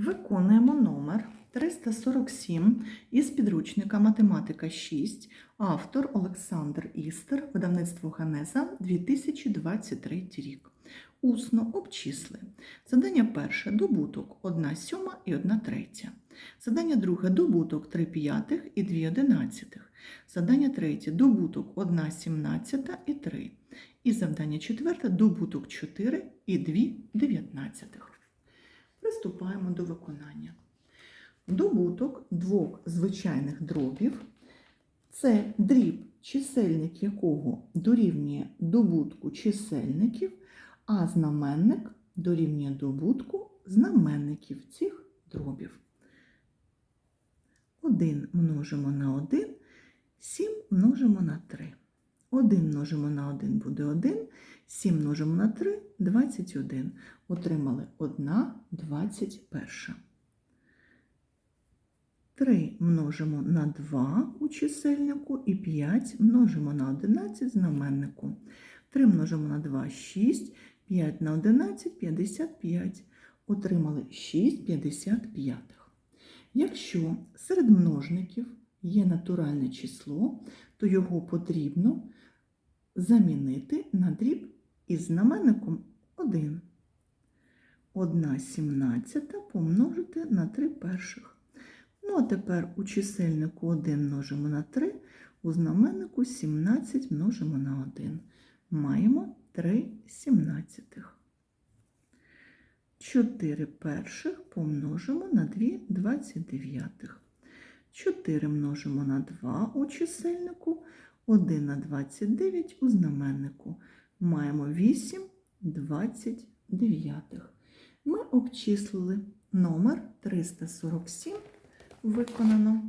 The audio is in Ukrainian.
Виконуємо номер 347 із підручника Математика 6, автор Олександр Істер, видавництво Генеза 2023 рік. Усно обчисли. Задання перше добуток 1 сьома і 1 третя. Задання друге добуток 3 п'ятих і 2 одинадцятих. Задання третє добуток 1 сімнадцята і 3. І завдання четверте добуток 4 і 2 дев'ятнадцятих. Приступаємо до виконання. Добуток двох звичайних дробів це дріб, чисельник якого дорівнює добутку чисельників, а знаменник дорівнює добутку знаменників цих дробів. 1 множимо на 1, 7 множимо на 3. 1 множимо на 1 буде 1, 7 множимо на 3 – 21. Отримали 1 21. 3 множимо на 2 у чисельнику і 5 множимо на 11 в знаменнику. 3 множимо на 2 – 6, 5 на 11 – 55. Отримали 6 55. Якщо серед множників є натуральне число, то його потрібно замінити на дріб із знаменником 1. 1 сімнадцята помножити на 3 перших. Ну, а тепер у чисельнику 1 множимо на 3, у знаменнику 17 множимо на 1. Маємо 3 сімнадцятих. 4 перших помножимо на 2 29. 4 множимо на 2 у чисельнику, 1 на 29 у знаменнику. Маємо 8 29. Ми обчислили номер 347 виконано.